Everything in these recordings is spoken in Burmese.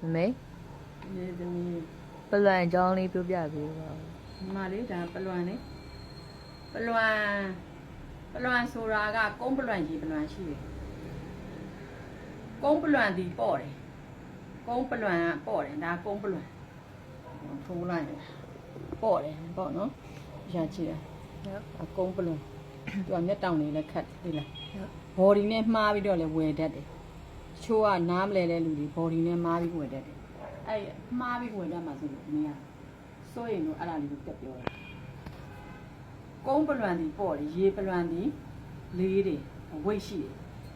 မမေနေသမီးပလွန်အကြောင်းလေးပြောပြပေးပါဦးဒီမလေးဒါပလွန်လေပလွန်ပလွန်ဆိုတာကကုန်းပလွန်ကြီးပလွန်ရှိတယ်ကုန်းပလွန်ဒီပေါ့တယ်ကုန်းပလွန်ကပေါ့တယ်ဒါကုန်းပလွန်ထိုးလိုက်တယ်ပေါ့တယ်ပေါ့နော်ရချီတယ်ဟုတ်အကုန်းပလွန်သူကမျက်တောင်လေးလည်းခတ်သေးလားဟုတ်ဘော်ဒီနဲ့မှားပြီးတော့လည်းဝယ်တတ်တယ် ချိုးကနားမလဲတဲ့လူတွေဘော်ဒီနဲ့မှားပြီးဝယ်တတ်တယ်အဲ့မှားပြီးဝယ်တတ်မှာဆိုလို့မင်းကစိုးရင်တော့အဲ့ဒါလေးကိုတက်ပြောတာကုန်းပလွန်ဒီပေါ့လေရေပလွန်ဒီလေးတွေဝိတ်ရှိတယ်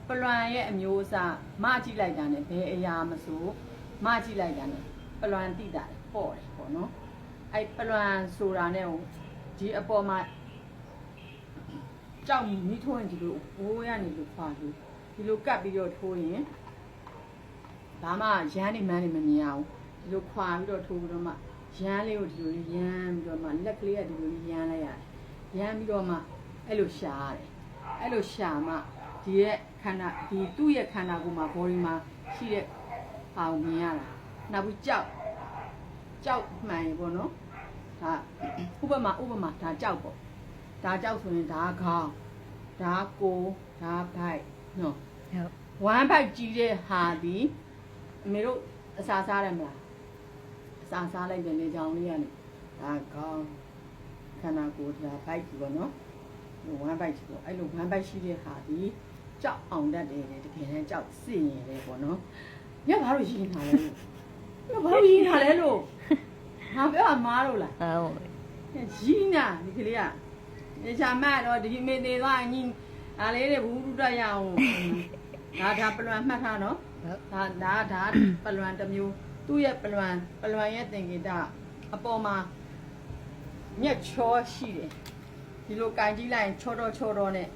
ပလွန်ရဲ့အမျိုးအစားမကြည့်လိုက်တာနဲ့ဘယ်အရာမဆိုမကြည့်လိုက်တာနဲ့ပလွန်တိတာတယ်ပေါ့တယ်ပေါ့နော်အဲ့ပလွန်ဆိုတာနဲ့ဟိုဒီအပေါ်မှာကြောက်မိထိုးရင်ဒီလိုဘိုးရနေလို့ခွာလို့ဒီလိုကပ်ပြီးတော့ထိုးရင် ဘာမှရမ်းနေမှန်းနေမမြင်အောင်ဒီလိုခွာပြီးတော့ထိုးပြီးတော့မှရမ်းလေးကိုဒီလိုလေးရမ်းပြီးတော့မှလက်ကလေးကဒီလိုလေးရမ်းလိုက်ရတယ်ရမ်းပြီးတော့မှအဲ့လိုရှာရတယ်အဲ့လိုရှာမှဒီရဲ့ခန္ဓာဒီသူ့ရဲ့ခန္ဓာကိုယ်မှာ body မှာရှိတဲ့ဟာကိုမြင်ရတာနောက်ပြီးကြောက်ကြောက်မှန်ရေပေါ့နော်ဒါဥပမာဥပမာဒါကြောက်ပေါ့ဒါကြောက်ဆိုရင်ဒါခေါင်းဒါကိုဒါဘိုက်နော်ဟုတ်ဝမ်းဘိုက်ကြီးတဲ့ဟာဒီ အမေတို့အစာစားတယ်မလားအစာစားလိုက်တယ်လေကြောင်လေးကနေဒါခေါင်းခန္ဓာကိုယ်ဒါဘိုက်ကြီးပေါ့နော်ဝမ်းဘိုက်ကြီးပေါ့အဲ့လိုဝမ်းဘိုက်ရှိတဲ့ဟာဒီကြောက်အောင်တတ်တယ်လေတကယ်တမ်းကြောက်စစ်ရင်လေပေါ့နော်ညဘာလို့ရင်းထားလဲလို့ညဘာလို့ရင်းထားလဲလို့ငါပြောမှားလို့လားဟုတ်ရီးနာဒီကလေးကဒီချာမတော့ဒီမေသေးသွားအညီဒါလေးတွေဘူးတူတက်ရအောင် ဒါဒါပလွန်မှတ်ထားနော်ဟုတ်ဒါဒါဒါပလွန်တစ်မျိုးသူ့ရဲ့ပလွန်ပလွန်ရဲ့သင်္ကေတအပေါ်မှာညက်ချောရှိတယ်ဒီလိုကန်ကြည့်လိုက်ရင်ချောတော့ချောတော့နဲ့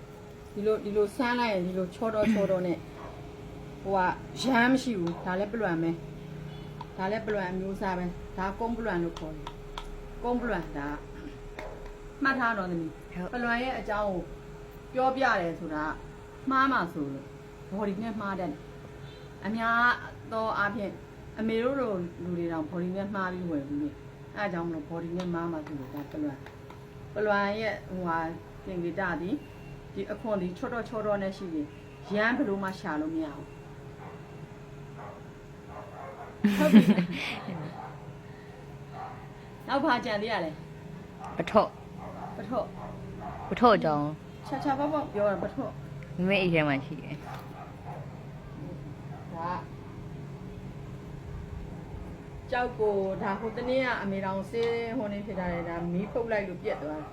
ဒီလိုဒီလိုဆန်းလိုက်ရင်ဒီလိုချောတော့ချောတော့နဲ့ဟိုကရမ်းမရှိဘူးဒါလည်းပလွန်ပဲဒါလည်းပလွန်အမျိုးအစားပဲဒါကုန်းပလွန်လို့ခေါ်တယ်ကုန်းပလွန်ဒါမှတ်ထားတော့သမီးဟုတ်ပလွန်ရဲ့အကြောင်းကိုပြောပြတယ်ဆိုတာမှားမှဆိုလို့ ဘော်ဒီနဲ့မှားတတ်တယ်အများသောအားဖြင့်အမေတို့လိုလူတွေတောင်ဘော်ဒီနဲ့မှားပြီးဝယ်ဘူးလေအဲအကြောင်းမလို့ဘော်ဒီနဲ့မှားမှဆိုလို့ဒါပလွန်ပလွန်ရဲ့ဟိုဟာသင်္ကေတသည်ဒီအခွန်ဒီချော့တော့ချော့တော့နဲ့ရှိတယ်ရမ်းဘယ်လို့မှရှာလို့မရဘူးဟုတ်ပြီနောက်ဘာကြံသေးရလဲပထော့ပထော့ပထော့အကြောင်းချာချာပေါက်ပေါက်ပြောတာပထော့မမေအိမ်ထဲမှာရှိတယ် ဒါ ကြောက်ကိုဒါဟိုတနေ့ကအမေတော်ဆေးဟိုနေဖြစ်တာလေဒါမီးဖုတ်လိုက်လို့ပြက်သွားတယ်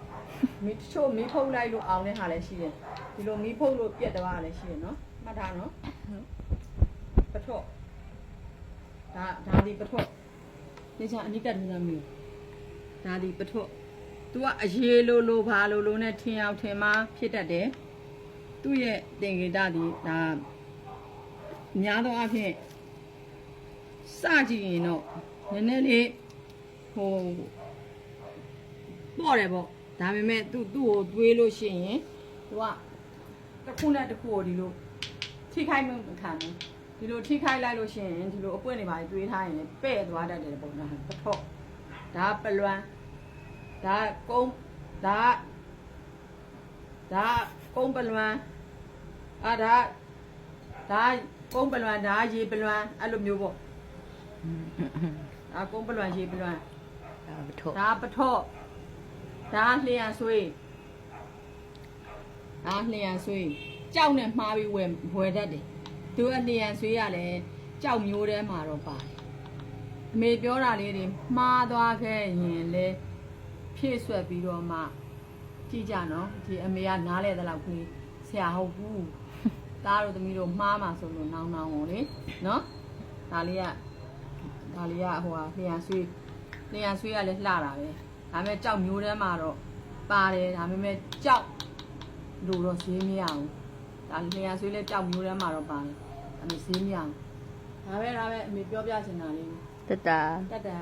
မီးတချို့မီးဖုတ်လိုက်လို့အောင်တဲ့ဟာလည်းရှိတယ်ဒီလိုမီးဖုတ်လို့ပြက်သွားတာလည်းရှိတယ်နော်မှတ်ထားနော်ပထော့ဒါဒါဒီပထော့ဒီချာအနိကတ်ထူးသားမျိုးဒါဒီပထော့ तू ကအရေးလိုလိုဘာလိုလိုနဲ့ထင်အောင်ထင်မှာဖြစ်တတ်တယ်သူ့ရဲ့တင်ကေတဒီဒါများသောအားဖြင့် စကြည့်ရင်တော့နည်းနည်းလေးဟိုပေါ့တယ်ပေါ့ဒါပေမဲ့သူ့သူ့ကိုတွေးလို့ရှိရင် तू ကတစ်ခုနဲ့တစ်ခုကိုဒီလိုထိခိုက်မှုမခံဘူးဒီလိုထိခိုက်လိုက်လို့ရှိရင်ဒီလိုအပွင့်နေပါလေတွေးထားရင်လည်းပဲ့သွားတတ်တယ်ပေါ့နော်ပထော့ဒါပလွမ်းဒါကုန်းဒါဒါကုန်းပလွမ်းအာဒါဒါကုန်းပလွမ်းဒါရေပလွမ်းအဲ့လိုမျိုးပေါ့ ဒါကုန်းပလွမ်းရေပလွမ်းဒါပထော့ဒါပထော့ဒါလျှံဆွေးဒါလျှံဆွေးကြောက်နဲ့မှားပြီးဝယ်ဝယ်တတ်တယ်သူအလျှံဆွေးရလဲကြောက်မျိုးထဲမှာတော့ပါတယ်အမေပြောတာလေးတွေမှားသွားခဲ့ရင်လဲဖြည့်ဆွက်ပြီးတော့မှကြည့်ကြနော်ဒီအမေကနားလဲတဲ့လောက်ကြီးဆရာဟုတ်ဘူးသားတို့သမီးတို့မှားမှဆိုလို့နောင်နောင်ကိုလေနော်ဒါလေးက ဒါလေးကဟိုဟာလျှံဆွေးလျှံဆွေးကလည်းလှတာပဲဒါပေမဲ့ကြောက်မျိုးထဲမှာတော့ပါတယ်ဒါပေမဲ့ကြောက်လို့တော့ဈေးမရဘူးဒါလျှံဆွေးလည်းကြောက်မျိုးထဲမှာတော့ပါတယ်အမေဈေးမရဘူးဒါပဲဒါပဲအမေပြောပြချင်တာလေးတတတတ်တာ